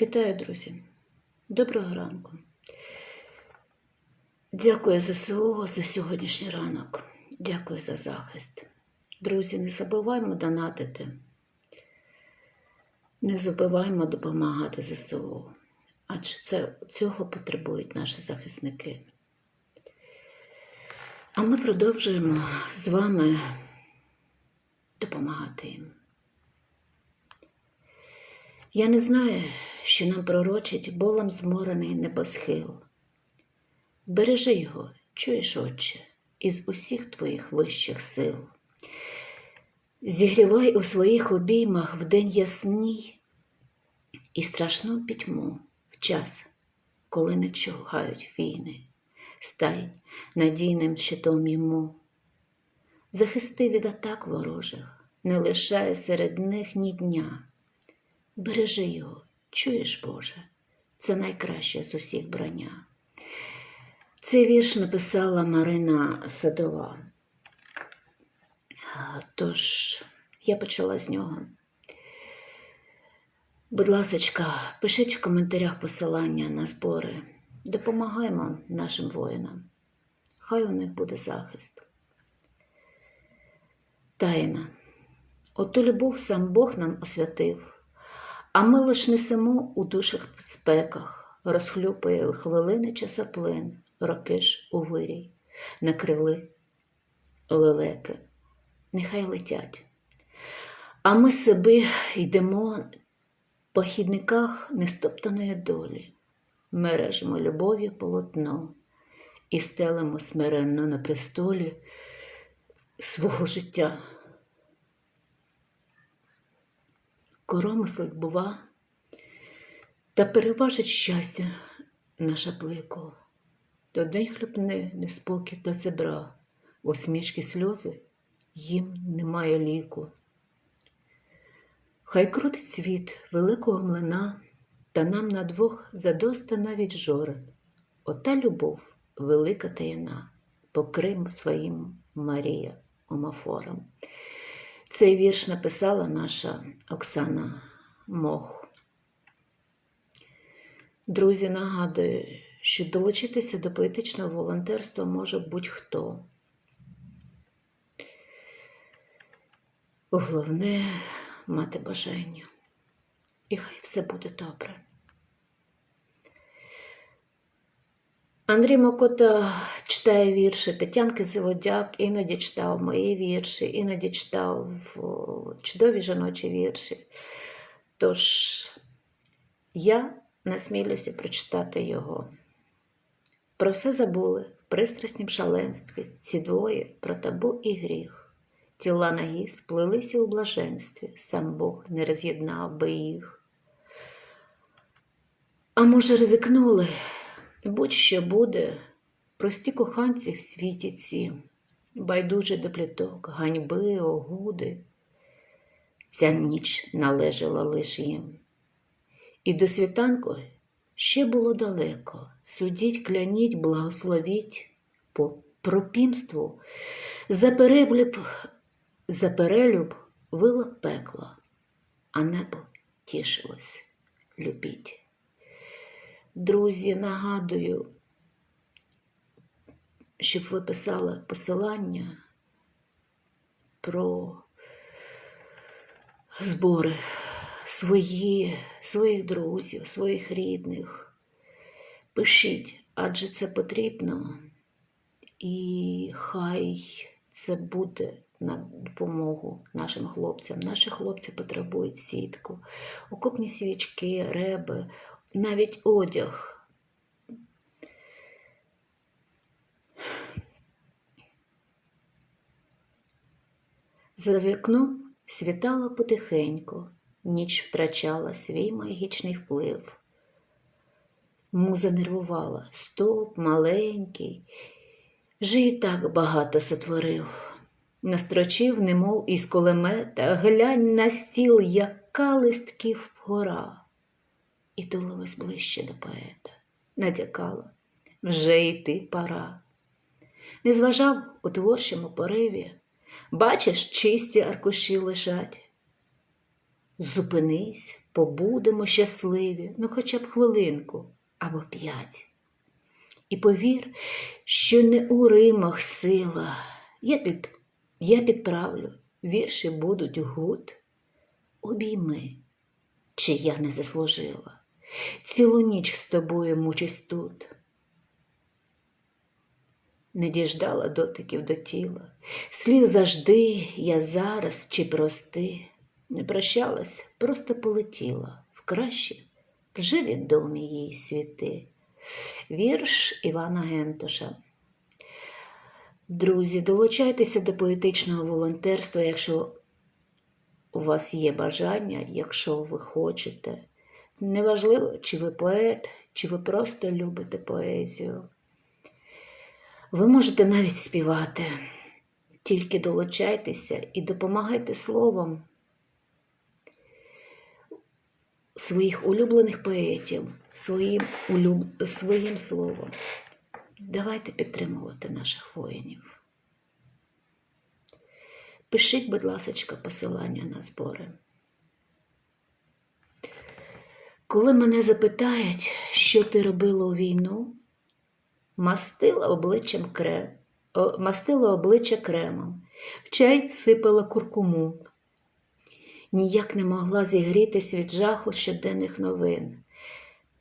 Вітаю, друзі. Доброго ранку. Дякую ЗСУ за сьогоднішній ранок. Дякую за захист. Друзі, не забуваймо донатити. Не забуваємо допомагати ЗСУ. Адже це, цього потребують наші захисники. А ми продовжуємо з вами допомагати їм. Я не знаю, що нам пророчить болем зморений небосхил. Бережи його, чуєш, Отче, із усіх твоїх вищих сил. Зігрівай у своїх обіймах в день ясній і страшну пітьму в час, коли не чугають війни, стань надійним щитом йому. Захисти від атак ворожих, не лишай серед них ні дня. Бережи його, чуєш, Боже, це найкраще з усіх брання. Цей вірш написала Марина Садова. Тож я почала з нього. Будь ласочка, пишіть в коментарях посилання на збори. Допомагаємо нашим воїнам. Хай у них буде захист. Тайна. Оту любов сам Бог нам освятив, а ми лиш несемо у душах спеках, розхлюпує хвилини часоплин, роки ж у вирій, накрили лелеки, нехай летять. А ми собі йдемо по хідниках нестоптаної долі, мережимо любов'ю полотно і стелимо смиренно на престолі свого життя. Коромислить, бува, та переважить щастя наша плико. То день хлюпне неспокій та цебра, усмішки сльози їм немає ліку. Хай крутить світ великого млина, та нам на двох задоста навіть жорен. Ота любов велика таїна, покрим своїм Марія омофором. Цей вірш написала наша Оксана Мох. Друзі, нагадую, що долучитися до поетичного волонтерства може будь-хто. Головне мати бажання. І хай все буде добре. Андрій Мокота читає вірші Тетянки Заводяк, іноді читав мої вірші, іноді читав чудові жіночі вірші. Тож я насмілюся прочитати його. Про все забули в пристраснім шаленстві ці двоє про табу і гріх. Тіла ноги сплелися у блаженстві, сам Бог не роз'єднав би їх. А може, ризикнули? Будь-що буде, прості коханці в світі ці, байдуже до пліток, ганьби, огуди. Ця ніч належала лиш їм. І до світанку ще було далеко. Судіть, кляніть, благословіть по пропімству, за переблюб, за перелюб вила пекла, а небо тішилось, любіть. Друзі, нагадую, щоб ви писали посилання про збори свої, своїх друзів, своїх рідних. Пишіть, адже це потрібно, і хай це буде на допомогу нашим хлопцям. Наші хлопці потребують сітку, окопні свічки, реби, навіть одяг. За вікном світало потихеньку, ніч втрачала свій магічний вплив. Муза нервувала, стоп, маленький, вже і так багато сотворив. Настрочив, немов із кулемета, глянь на стіл, яка листків гора і тулилась ближче до поета, натякала вже йти пора. Не зважав у творчому пориві, бачиш, чисті аркуші лежать. Зупинись, побудемо щасливі, ну хоча б хвилинку або п'ять. І повір, що не у римах сила. Я, під, я підправлю, вірші будуть гуд. Обійми, чи я не заслужила. Цілу ніч з тобою мучусь тут. Не діждала дотиків до тіла, слів завжди, я зараз чи прости, не прощалась, просто полетіла в кращі, вже відомі їй світи. Вірш Івана Гентоша. Друзі, долучайтеся до поетичного волонтерства, якщо у вас є бажання, якщо ви хочете. Неважливо, чи ви поет, чи ви просто любите поезію. Ви можете навіть співати, тільки долучайтеся і допомагайте словом своїх улюблених поетів, своїм, улюб... своїм словом. Давайте підтримувати наших воїнів. Пишіть, будь ласка, посилання на збори. Коли мене запитають, що ти робила у війну, мастила обличчям крем, мастила обличчя кремом, в чай сипала куркуму. Ніяк не могла зігрітись від жаху щоденних новин,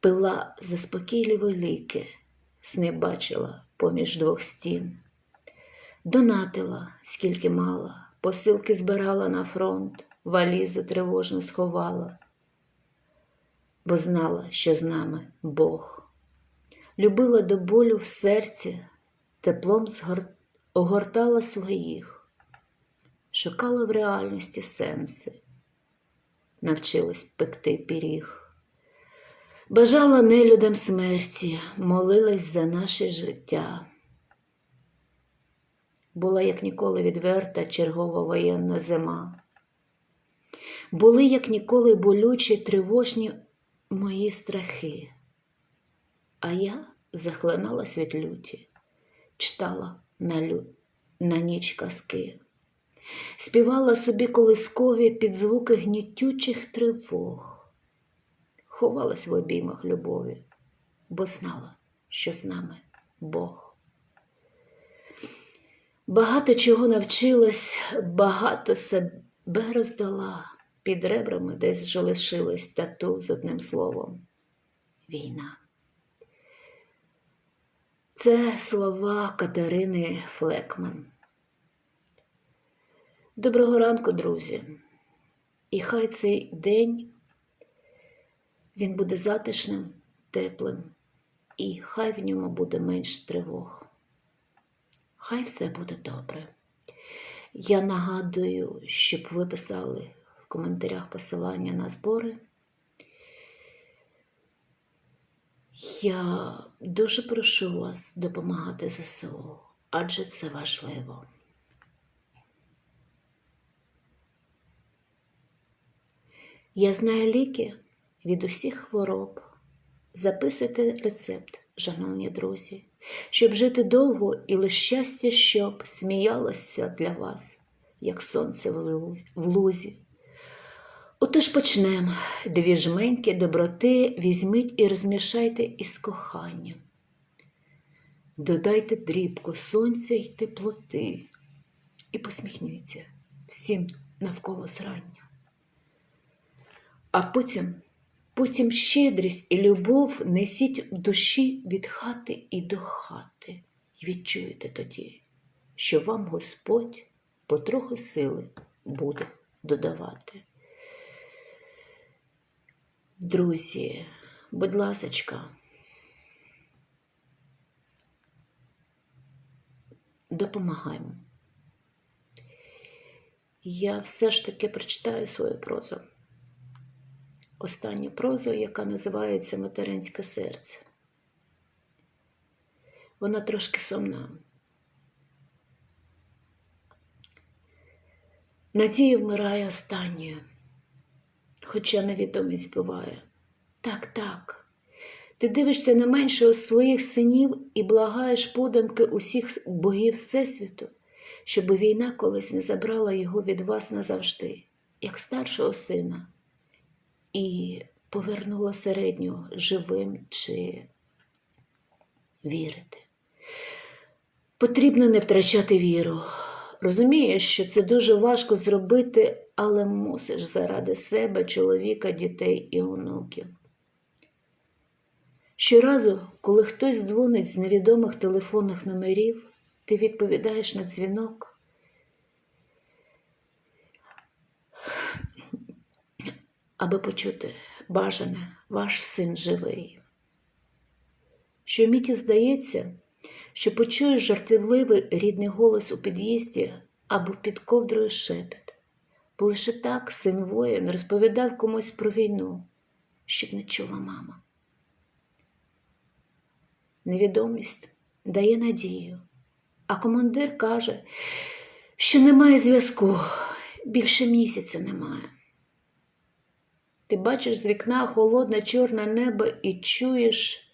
пила заспокійливі ліки, сни бачила поміж двох стін. Донатила, скільки мала, посилки збирала на фронт, валізу тривожно сховала, бо знала, що з нами Бог любила до болю в серці, теплом згор... огортала своїх, шукала в реальності сенси, навчилась пекти пиріг. Бажала нелюдам смерті, молилась за наше життя. Була, як ніколи, відверта чергова воєнна зима. Були, як ніколи, болючі, тривожні мої страхи. А я захлиналась від люті, читала на, лю... на ніч казки, співала собі колискові під звуки гнітючих тривог, ховалась в обіймах любові, бо знала, що з нами Бог. Багато чого навчилась, багато себе роздала, під ребрами десь вже лишилась тату з одним словом війна. Це слова Катерини Флекман. Доброго ранку, друзі. І хай цей день він буде затишним, теплим, і хай в ньому буде менш тривог. Хай все буде добре. Я нагадую, щоб ви писали в коментарях посилання на збори. Я дуже прошу вас допомагати ЗСУ, адже це важливо. Я знаю ліки від усіх хвороб. Записуйте рецепт, шановні друзі, щоб жити довго і лише щастя, щоб сміялося для вас, як сонце в лузі. Отож почнемо. Дві жменьки доброти візьміть і розмішайте із коханням. Додайте дрібку сонця й теплоти і посміхніться всім навколо зрання. А потім, потім щедрість і любов несіть в душі від хати і до хати, І відчуєте тоді, що вам Господь потроху сили буде додавати. Друзі, будь ласочка, допомагаємо. Я все ж таки прочитаю свою прозу. Останню прозу, яка називається Материнське серце. Вона трошки сумна. Надія вмирає останньою хоча невідомість буває. Так, так. Ти дивишся на меншого з своїх синів і благаєш подумки усіх богів Всесвіту, щоб війна колись не забрала його від вас назавжди, як старшого сина, і повернула середню живим чи вірити. Потрібно не втрачати віру. Розумієш, що це дуже важко зробити, але мусиш заради себе, чоловіка, дітей і онуків. Щоразу, коли хтось дзвонить з невідомих телефонних номерів, ти відповідаєш на дзвінок. Аби почути бажане, ваш син живий. Що міті здається, що почуєш жартівливий рідний голос у під'їзді або під ковдрою шепіт, бо лише так син воїн розповідав комусь про війну, щоб не чула мама. Невідомість дає надію, а командир каже, що немає зв'язку, більше місяця немає. Ти бачиш з вікна холодне чорне небо і чуєш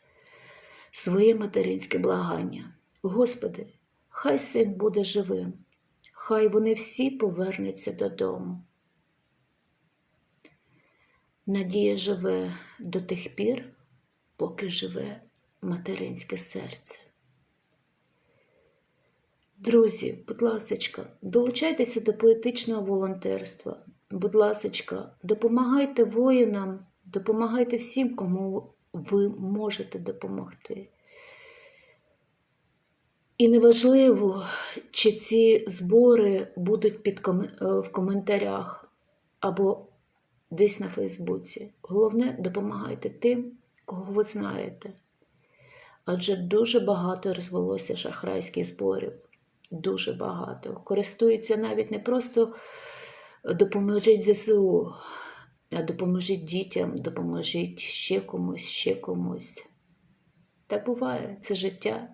своє материнське благання. Господи, хай син буде живим, хай вони всі повернуться додому. Надія живе до тих пір, поки живе материнське серце. Друзі, будь ласочка, долучайтеся до поетичного волонтерства. Будь ласочка, допомагайте воїнам, допомагайте всім, кому ви можете допомогти. І неважливо, чи ці збори будуть під ком... е, в коментарях або десь на Фейсбуці. Головне, допомагайте тим, кого ви знаєте. Адже дуже багато розвелося шахрайських зборів. Дуже багато. Користуються навіть не просто допоможіть ЗСУ, а допоможіть дітям, допоможіть ще комусь, ще комусь. Так буває, це життя.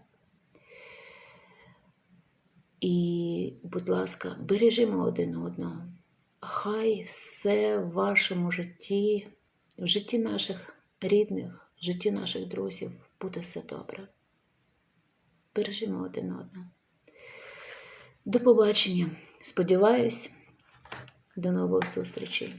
І, будь ласка, бережімо один одного. Хай все в вашому житті, в житті наших рідних, в житті наших друзів буде все добре. Бережімо один одного. До побачення. Сподіваюсь, до нових зустрічей.